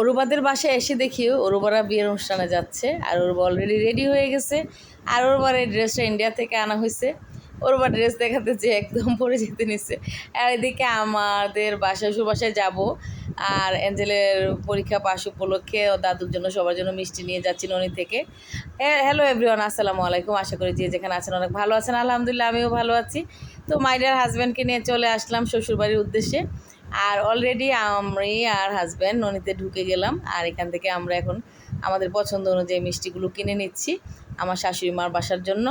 অরুবাদের বাসায় এসে দেখি অরুবারা বিয়ের অনুষ্ঠানে যাচ্ছে আর অরুবা অলরেডি রেডি হয়ে গেছে। আর অরুবার এই ড্রেসটা ইন্ডিয়া থেকে আনা হয়েছে। অরুবার ড্রেস দেখাতে যে একদম পরে যেতে নিচ্ছে আর এদিকে আমাদের বাসায় সুবাসায় যাব। আর অ্যাঞ্জেলের পরীক্ষা পাশ উপলক্ষে দাদুর জন্য সবার জন্য মিষ্টি নিয়ে যাচ্ছি ননি থেকে। হ্যালো এভরিওয়ান আসসালামু আলাইকুম। আশা করি যে যেখানে আছেন অনেক ভালো আছেন। আলহামদুলিল্লাহ, আমিও ভালো আছি। তো মাইডার হাজব্যান্ডকে নিয়ে চলে আসলাম শ্বশুরবাড়ির উদ্দেশ্যে। আর অলরেডি আমি আর হাজব্যান্ড ননিতে ঢুকে গেলাম। আর এখান থেকে আমরা এখন আমাদের পছন্দ অনুযায়ী মিষ্টিগুলো কিনে নিচ্ছি আমার শাশুড়ি মার বাসার জন্য।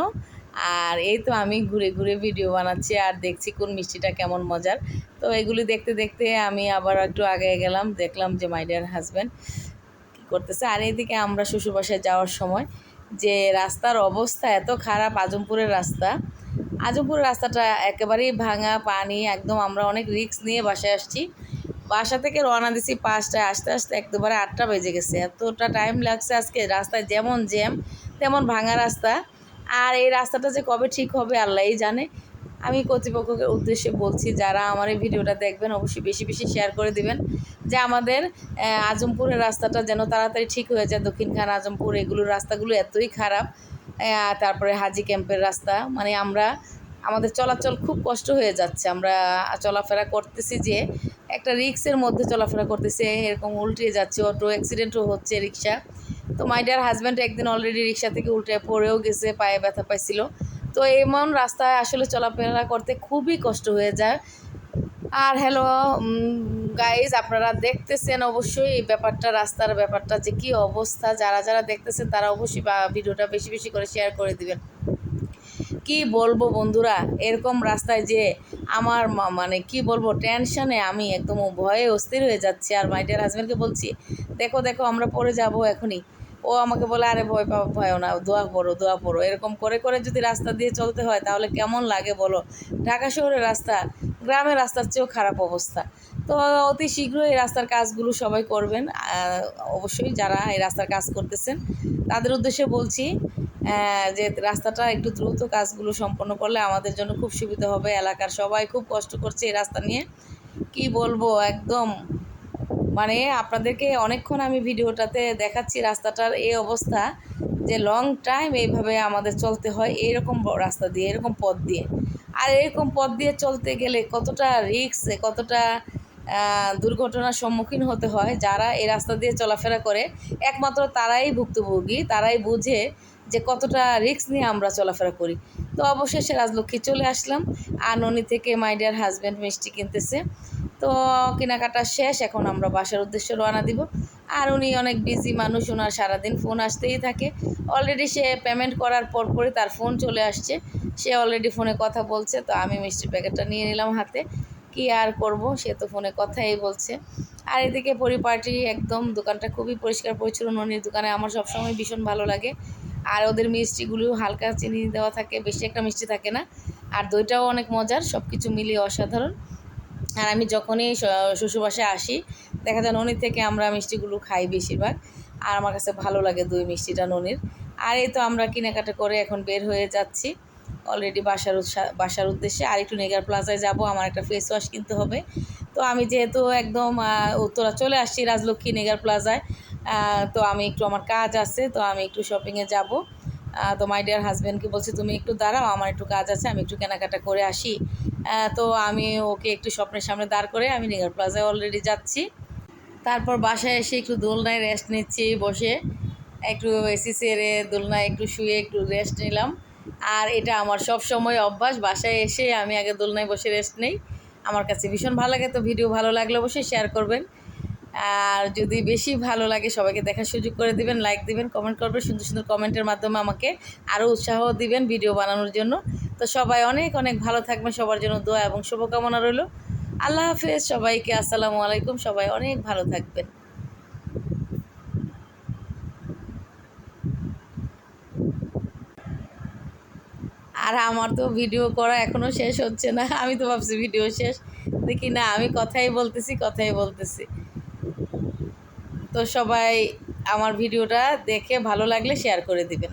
আর এই তো আমি ঘুরে ঘুরে ভিডিও বানাচ্ছি আর দেখছি কোন মিষ্টিটা কেমন মজার। তো এগুলি দেখতে দেখতে আমি আবার একটু আগে গেলাম, দেখলাম যে মাই ডিয়ার হাজব্যান্ড কী করতেছে। আর এইদিকে আমরা শ্বশুরবাসায় যাওয়ার সময় যে রাস্তার অবস্থা এত খারাপ, আজমপুরের রাস্তা। আজমপুরের রাস্তাটা একেবারেই ভাঙা, পানি, একদম আমরা অনেক রিস্ক নিয়ে বাসায় আসছি। বাসা থেকে রওনা দিছি পাঁচটায়, আসতে আসতে একবারে আটটা বেজে গেছে। এতটা টাইম লাগছে আজকে, রাস্তায় যেমন জ্যাম তেমন ভাঙা রাস্তা। আর এই রাস্তাটা যে কবে ঠিক হবে আল্লাহই জানে। আমি কর্তৃপক্ষকে উদ্দেশ্যে বলছি, যারা আমার এই ভিডিওটা দেখবেন, অবশ্যই বেশি বেশি শেয়ার করে দিবেন। যে আমাদের আজমপুরের রাস্তাটা যেন তাড়াতাড়ি ঠিক হয়ে যায়। দক্ষিণখান আজমপুর এগুলোর রাস্তাগুলো এতই খারাপ। তারপরে হাজি ক্যাম্পের রাস্তা। মানে আমরা, আমাদের চলাচল খুব কষ্ট হয়ে যাচ্ছে। আমরা চলাফেরা করতেছি যে একটা রিক্সের মধ্যে চলাফেরা করতেছে, এরকম উল্টে যাচ্ছে, অটো অ্যাক্সিডেন্টও হচ্ছে রিক্সা তো মাই ডিয়ার হাজব্যান্ড একদিন অলরেডি রিক্সা থেকে উল্টে পড়েও গেছে, পায়ে ব্যথা পাইছিল। তো এমন রাস্তায় আসলে চলাফেরা করতে খুবই কষ্ট হয়ে যায়। আর হ্যালো গাইজ আপনারা দেখতেছেন অবশ্যই এই ব্যাপারটা, রাস্তার ব্যাপারটা যে কি অবস্থা। যারা যারা দেখতেছেন তারা অবশ্যই ভিডিওটা বেশি বেশি করে শেয়ার করে দিবেন। কি বলব বন্ধুরা? এরকম রাস্তায় যে আমার মানে কি বলব টেনশনে আমি একদম ভয়ে অস্থির হয়ে যাচ্ছি। আর মাই ডিয়ার হাজব্যান্ডকে বলছি, দেখো দেখো, আমরা পড়ে যাব এখনই। ও আমাকে বলে, আরে ভয় পাবো ভয়ও না, দোয়া পড়ো দোয়া পড়ো এরকম করে করে যদি রাস্তা দিয়ে চলতে হয়, তাহলে কেমন লাগে বলো? ঢাকা শহরের রাস্তা, গ্রামের রাস্তার চেয়েও খারাপ অবস্থা। তো অতি শীঘ্রই এই রাস্তার কাজগুলো সবাই করবেন। অবশ্যই যারা এই রাস্তার কাজ করতেছেন, তাদের উদ্দেশ্যে বলছি যে রাস্তাটা একটু দ্রুত কাজগুলো সম্পন্ন করলে আমাদের জন্য খুব সুবিধা হবে। এলাকার সবাই খুব কষ্ট করছে এই রাস্তা নিয়ে। কি বলব, একদম। মানে আপনাদেরকে অনেকক্ষণ আমি ভিডিওটাতে দেখাচ্ছি রাস্তাটার এই অবস্থা, যে লং টাইম এইভাবে আমাদের চলতে হয় এইরকম রাস্তা দিয়ে, এরকম পথ দিয়ে। আর এরকম পথ দিয়ে চলতে গেলে কতটা রিস্ক কতটা দুর্ঘটনার সম্মুখীন হতে হয়, যারা এই রাস্তা দিয়ে চলাফেরা করে, একমাত্র তারাই ভুক্তভোগী, তারাই বুঝে যে কতটা রিস্ক নিয়ে আমরা চলাফেরা করি। তো অবশেষে রাজলক্ষ্মী চলে আসলাম। আর ননি থেকে মাই ডিয়ার হাজব্যান্ড মিষ্টি কিনতেছে। তো কেনাকাটা শেষ, এখন আমরা বাসার উদ্দেশ্যে রওনা দিব। আর উনি অনেক বিজি মানুষ ওনার সারাদিন ফোন আসতেই থাকে। অলরেডি সে পেমেন্ট করার পর পরই তার ফোন চলে আসছে। সে অলরেডি ফোনে কথা বলছে, তো আমি মিষ্টির প্যাকেটটা নিয়ে নিলাম হাতে। কি আর করব, সে তো ফোনে কথাই বলছে। আর এদিকে পরিপাটি একদম, দোকানটা খুবই পরিষ্কার পরিচ্ছন্ন। ননির দোকানে আমার সবসময় ভীষণ ভালো লাগে। আর ওদের মিষ্টিগুলো হালকা চিনি দেওয়া থাকে, বেশি একটা মিষ্টি থাকে না। আর দইটাও অনেক মজার সব কিছু মিলিয়ে অসাধারণ। আর আমি যখনই শ্বশুরবাসায় আসি, দেখা যায় ননির থেকে আমরা মিষ্টিগুলো খাই বেশিরভাগ। আর আমার কাছে ভালো লাগে দই মিষ্টিটা ননির। আর এই তো আমরা কেনাকাটা করে এখন বের হয়ে যাচ্ছি। অলরেডি বাসার বাসার উদ্দেশ্যে আর একটু নেগার প্লাজায় যাব, আমার একটা ফেস ওয়াশ কিনতে হবে। তো আমি যেহেতু একদম উত্তরা চলে আসছি রাজলক্ষ্মী নেগার প্লাজায় তো আমি একটু আমার কাজ আছে, তো আমি একটু শপিংয়ে যাব। তো মাই ডিয়ার হাজব্যান্ডকে বলছি, তুমি একটু দাঁড়াও, আমার একটু কাজ আছে, আমি একটু কেনাকাটা করে আসি। তো আমি ওকে একটু স্বপ্নের সামনে দাঁড় করে আমি নিগার প্লাজায় অলরেডি যাচ্ছি। তারপর বাসায় এসে একটু দোলনায় রেস্ট নিচ্ছি বসে। একটু এসি সেরে দোলনায় একটু শুয়ে একটু রেস্ট নিলাম। আর এটা আমার সব সময় অভ্যাস, বাসায় এসে আমি আগে দোলনায় বসে রেস্ট নেই। আমার কাছে ভীষণ ভালো লাগে, তো ভিডিও ভালো লাগলে অবশ্যই শেয়ার করবেন। আর যদি বেশি ভালো লাগে সবাইকে দেখার সুযোগ করে দিবেন লাইক দিবেন কমেন্ট করবেন, সুন্দর সুন্দর কমেন্টের মাধ্যমে আমাকে আরও উৎসাহ দিবেন ভিডিও বানানোর জন্য। তো সবাই অনেক অনেক ভালো থাকবেন, সবার জন্য দোয়া এবং শুভকামনা রইল। আল্লাহ হাফেজ, সবাইকে আসসালামু আলাইকুম, সবাই অনেক ভালো থাকবেন। আর আমার তো ভিডিও করা এখনও শেষ হচ্ছে না, আমি তো ভাবছি ভিডিও শেষ। দেখি না, আমি কথাই বলতেছি কথাই বলতেছি। তো সবাই আমার ভিডিওটা দেখে ভালো লাগলে শেয়ার করে দিবেন।